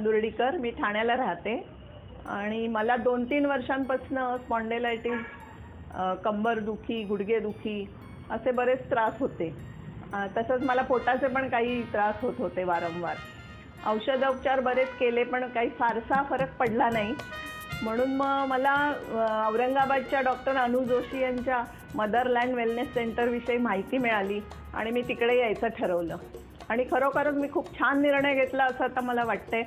चांदुर्डीकर मी ठाण्याला राहते. आणि मला दोन तीन वर्षांपासून स्पॉन्डेलायटिस कंबरदुखी गुडघेदुखी असे बरेच त्रास होते. तसंच मला पोटाचे पण काही त्रास होत होते वारंवार. औषधोपचार बरेच केले पण काही फारसा फरक पडला नाही. म्हणून मग मला औरंगाबादच्या डॉक्टर अनु जोशी यांच्या मदरलँड वेलनेस सेंटरविषयी माहिती मिळाली आणि मी तिकडे यायचं ठरवलं. आणि खरोखरच मी खूप छान निर्णय घेतला असं आता मला वाटतंय.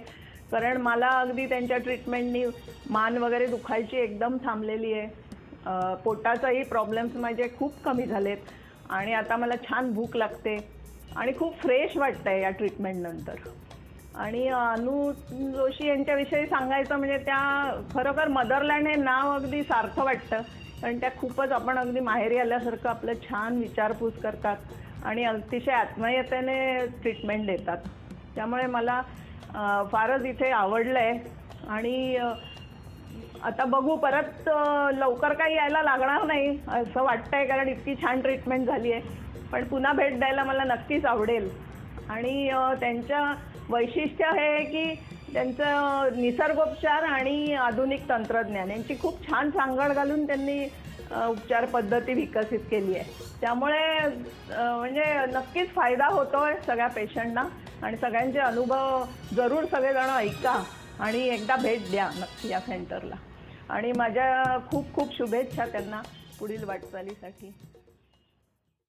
कारण मला अगदी त्यांच्या ट्रीटमेंटनी मान वगैरे दुखायची एकदम थांबलेली आहे. पोटाचाही प्रॉब्लेम्स माझे खूप कमी झालेत. आणि आता मला छान भूक लागते. आणि खूप फ्रेश वाटतं आहे या ट्रीटमेंटनंतर आणि अनु जोशी यांच्याविषयी सांगायचं म्हणजे त्या खरोखर मदरलँड हे नाव अगदी सारखं वाटतं. कारण त्या खूपच आपण अगदी माहेरी आल्यासारखं आपलं छान विचारपूस करतात. आणि अतिशय आत्मीयतेने ट्रीटमेंट देतात. त्यामुळे मला फारच इथे आवडलं आहे आणि आता बघू परत लवकर काही यायला लागणार नाही असं वाटतंय कारण इतकी छान ट्रीटमेंट झाली आहे पण पुन्हा भेट द्यायला मला नक्कीच आवडेल. आणि त्यांच्या वैशिष्ट्य हे की त्यांचं निसर्गोपचार आणि आधुनिक तंत्रज्ञान यांची खूप छान सांगड घालून त्यांनी उपचार पद्धती विकसित केली आहे. त्यामुळे म्हणजे नक्कीच फायदा होतोय सगळ्या पेशंटना आणि सगळ्यांचे अनुभव जरूर सगळेजण ऐका आणि एकदा भेट द्या नक्की या सेंटरला. आणि माझ्या खूप खूप शुभेच्छा त्यांना पुढील वाटचालीसाठी.